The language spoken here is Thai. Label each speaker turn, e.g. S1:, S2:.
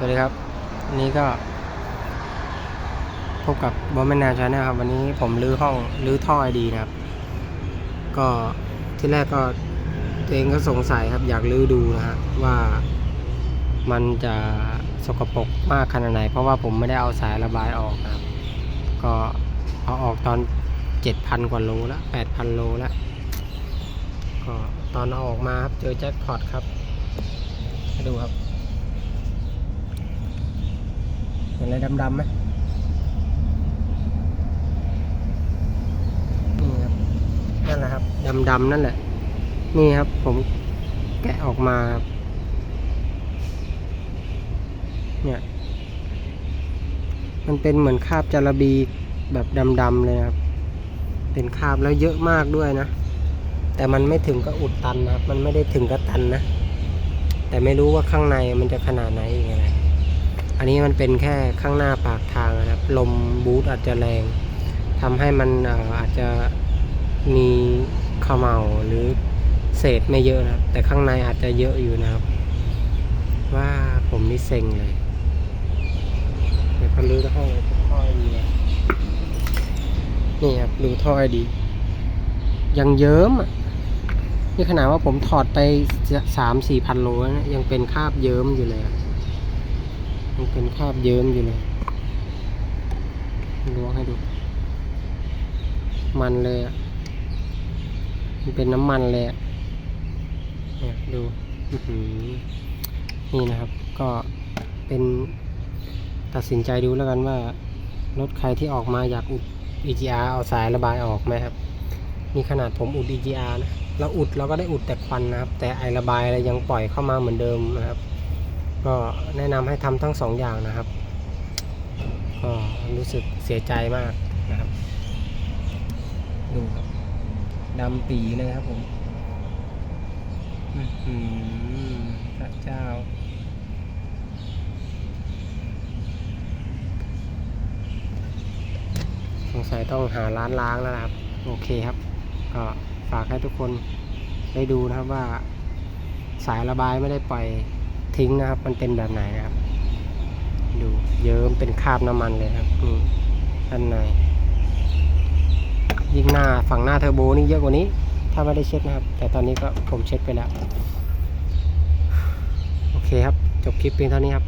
S1: สวัสดีครับวันนี้ก็ พบกับบอมแมนแนวชาแนลครับ วันนี้ผมรื้อห้องรื้อท่อไอดีนะครับ ก็ที่แรกก็ตัวเองก็สงสัยครับ อยากรื้อดูนะฮะว่ามันจะสกปรกมากขนาดไหน เพราะว่าผมไม่ได้เอาสายระบายออกนะครับ ก็เอาออกตอนเจ็ดพันกว่าโลแล้วแปดพันโลแล้วก็ตอนเอาออกมาครับเจอแจ็คพอตครับดูครับ เห็นอะไรดำๆไหมนี่ครับนั่นแหละครับดำๆนั่นแหละ นี่ครับ ผมแกะออกมา เนี่ย มันเป็นเหมือนคราบจาระบีแบบดำๆเลยครับ เป็นคราบแล้วเยอะมากด้วยนะ แต่มันไม่ถึงกับอุดตันนะครับ มันไม่ได้ถึงกับตันนะ แต่ไม่รู้ว่าข้างในมันจะขนาดไหนอีกอะไร อันนี้มันเป็นแค่ข้างหน้าปากทางนะครับ ลมบูทอาจจะแรงทำให้มันอาจจะมีขมเหลาหรือเศษไม่เยอะนะครับ แต่ข้างในอาจจะเยอะอยู่นะครับ ว่าผมนี่เซ็งเลยเดี๋ยวก็รื้อห้องท่อไอดีนะนี่ครับดูท่อไอดี ยังเยิ้มอะนี่ขนาดว่าผมถอดไปสามสี่พันโลนะยังเป็นคาบเยิ้มอยู่เลยอะ ยังเป็นคาบเยิ้มอยู่เลยล้วงให้ดู มันเลยอะ มันเป็นน้ำมันเลยอะเนี่ยดูอือหือนี่นะครับ ก็เป็นตัดสินใจดูแล้วกันว่า รถใครที่ออกมาอยากอุด EGR เอาสายระบายออกไหมครับ นี่ขนาดผมอุด EGR นะเราอุดเราก็ได้อุดแต่ควันนะครับ แต่ไอระบายอะไรยังปล่อยเข้ามาเหมือนเดิมนะครับ ก็แนะนำให้ทำทั้งสองอย่างนะครับ ก็รู้สึกเสียใจมากนะครับดูครับดำปีเลยครับผมอื้อหือพระเจ้า สงสัยต้องหาร้านล้างแล้วนะครับ โอเคครับ ก็ฝากให้ทุกคนได้ดูนะครับว่าสายระบายไม่ได้ปล่อย ทิ้งนะครับ มันเป็นแบบไหนนะครับ ดูเยิ้มเป็นคราบน้ำมันเลยครับนี่ด้านในยิ่งหน้าฝั่งหน้าเทอร์โบนี่เยอะกว่านี้ ถ้าไม่ได้เช็ดนะครับ แต่ตอนนี้ก็ผมเช็ดไปแล้ว โอเคครับ จบคลิปเพียงเท่านี้ครับ